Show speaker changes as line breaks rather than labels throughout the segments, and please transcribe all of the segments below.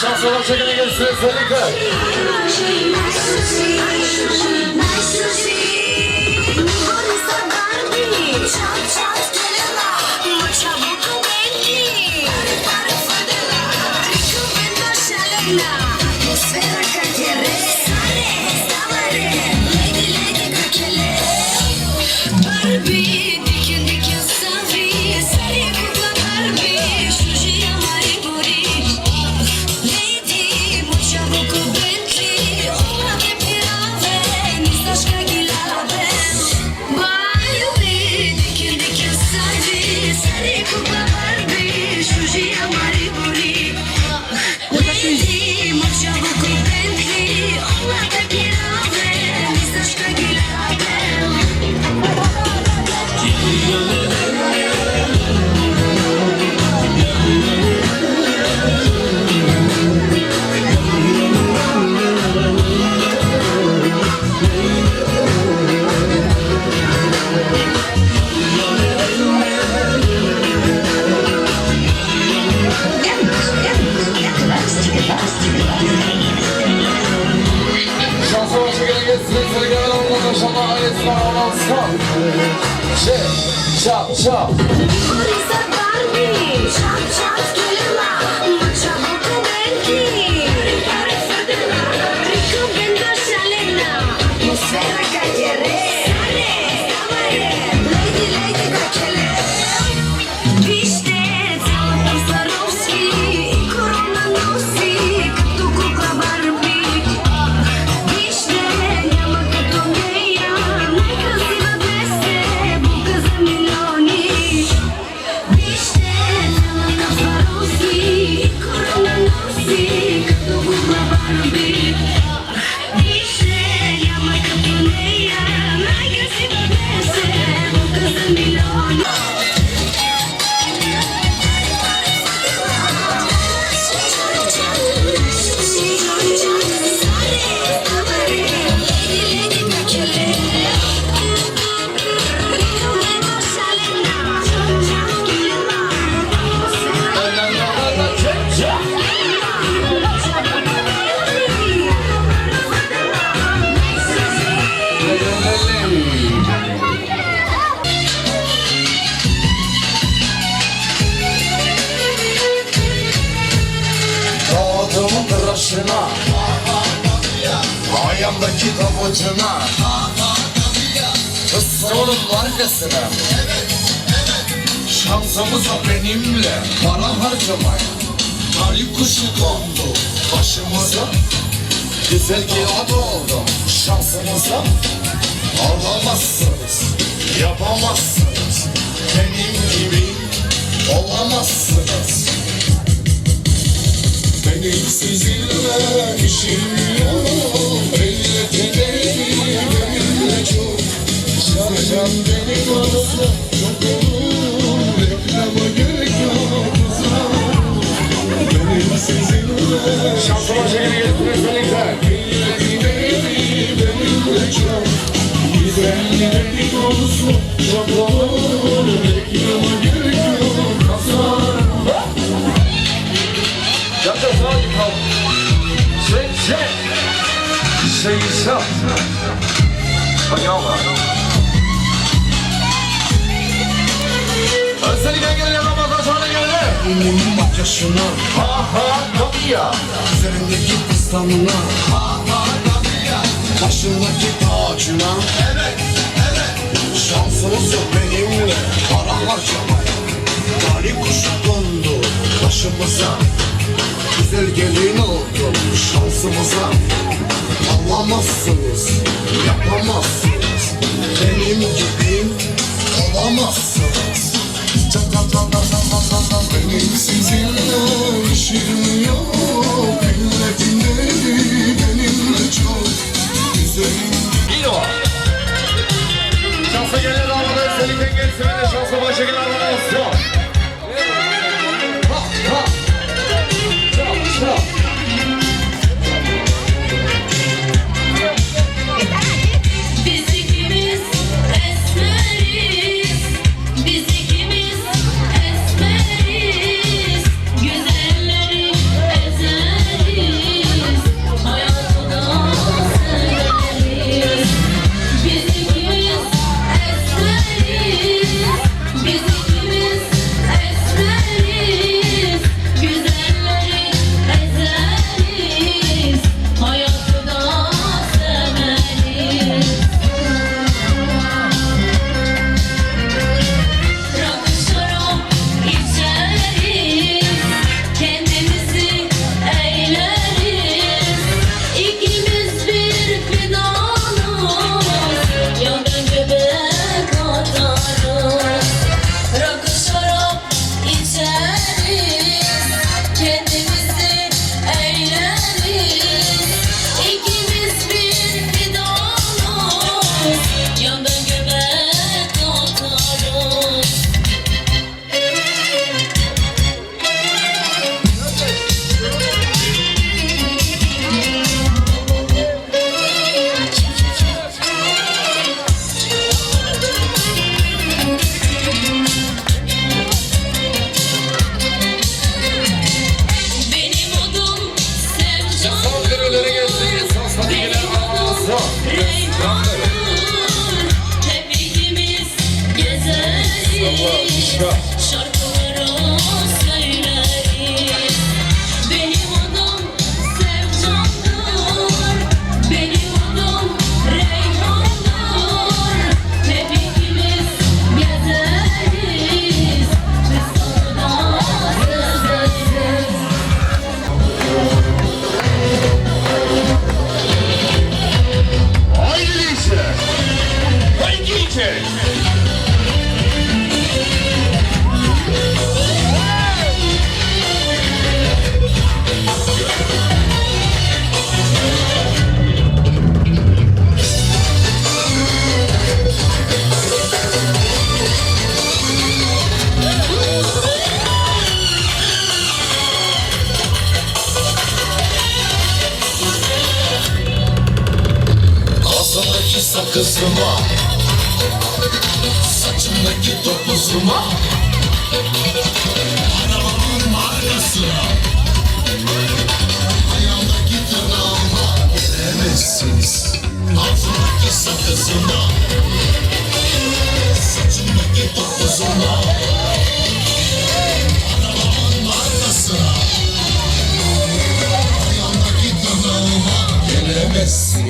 Şanslı olan çekene gelsin özellikle.
Atmosfera
jest Chop, chop
Lisa Barbie!
Chop, chop Ayağımdaki kavucuna Kızımın arkasına Şansımıza benimle. Para harcamaya. Talip kuşu kondu. Başımıza Güzel ki oldu. Şansımıza Alamazsınız, yapamazsınız. Benim gibi olamazsınız. Benim sizinle işim yok Şansıma şekeri getirmek özellikle Elbette değil benimle çok Giden gidenin olsun çok olur Reklama gerek yok Kazan Yapacağız hadi kalk. Şey, şey. Şey, şey. Hadi yavrum. Özellikle gelin Ramazan sonra gelin.
Benim bak yaşına
Aha, kapıya.
Üzerindeki pistanına Başındaki tacına.
Evet, evet.
Şansımız yok benimle. Para harcamaya Talih kuşu kondu başımıza Güzel gelin oldum şansımıza Alamazsınız. Yapamazsınız. Benim gibi Olamazsınız Benim sizinle işim
sakızıma Saçındaki topuzuma. Arabamın markası Ayağımdaki tırnağıma. Gelemezsiniz. Ağzımdaki sakızıma. Saçımdaki topuzuma. Arabamın markası Ayağımdaki tırnağıma. Gelemezsiniz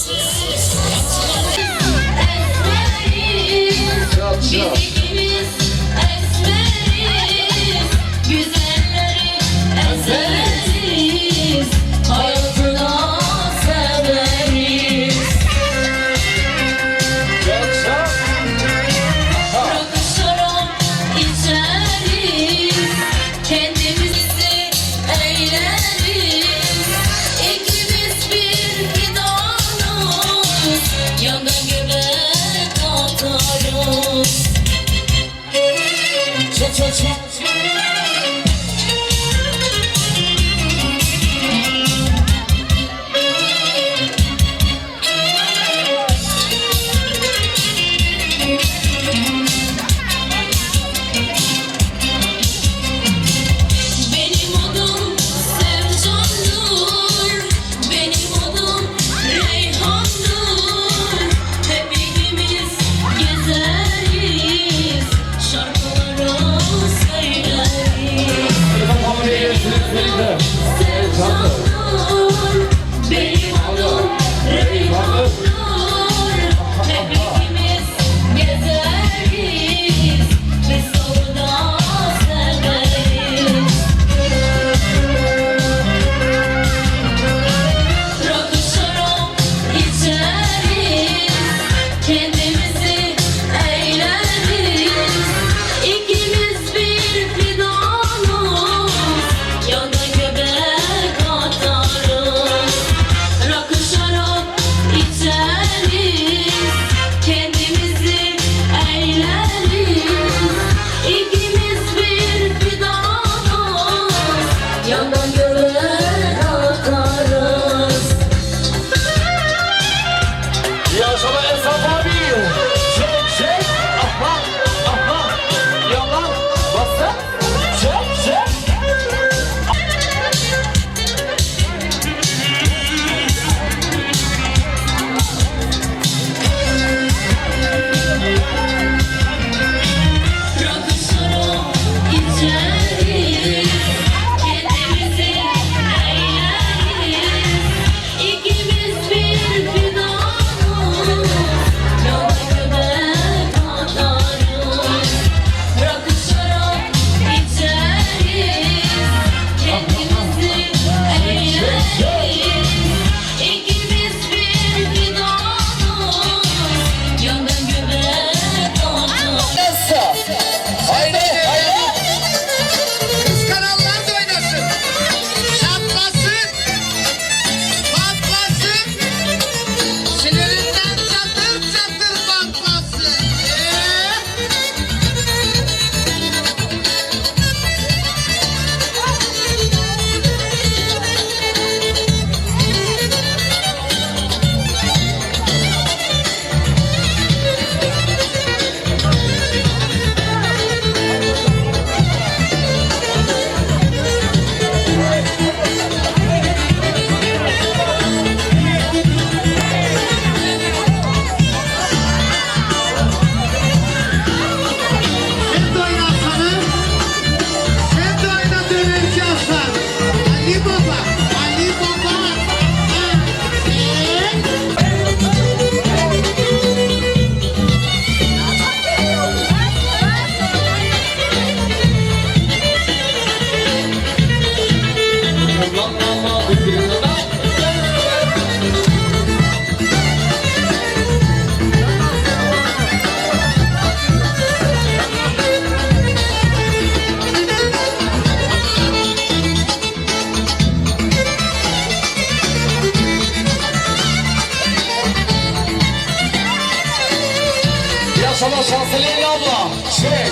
shit.